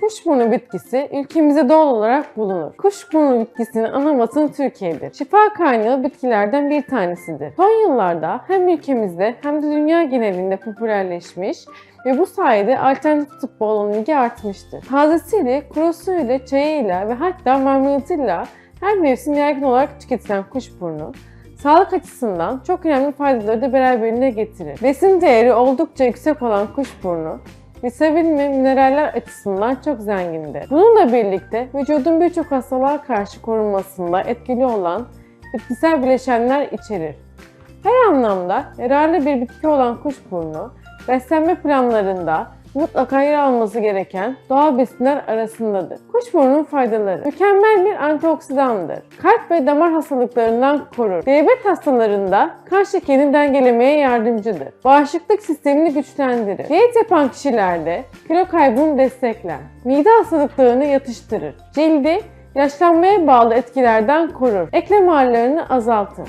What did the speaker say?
Kuşburnu bitkisi ülkemizde doğal olarak bulunur. Kuşburnu bitkisinin ana vatanı Türkiye'dir. Şifa kaynağı bitkilerden bir tanesidir. Son yıllarda hem ülkemizde hem de dünya genelinde popülerleşmiş ve bu sayede alternatif tıbba olan ilgi artmıştır. Tazesiyle, kurusuyla, çayıyla ve hatta marmelatıyla her mevsim yaygın olarak tüketilen kuşburnu, sağlık açısından çok önemli faydaları da beraberinde getirir. Besin değeri oldukça yüksek olan kuşburnu, vitamin ve mineraller açısından çok zengindir. Bununla birlikte vücudun birçok hastalığa karşı korunmasında etkili olan bitkisel bileşenler içerir. Her anlamda yararlı bir bitki olan kuşburnu, beslenme planlarında mutlaka yer alması gereken doğal besinler arasındadır. Kuşburnunun faydaları mükemmel bir antioksidandır. Kalp ve damar hastalıklarından korur. Diyabet hastalarında kan şekerini dengelemeye yardımcıdır. Bağışıklık sistemini güçlendirir. Diyet yapan kişilerde kilo kaybını destekler. Mide hastalıklarını yatıştırır. Cildi yaşlanmaya bağlı etkilerden korur. Eklem ağrılarını azaltır.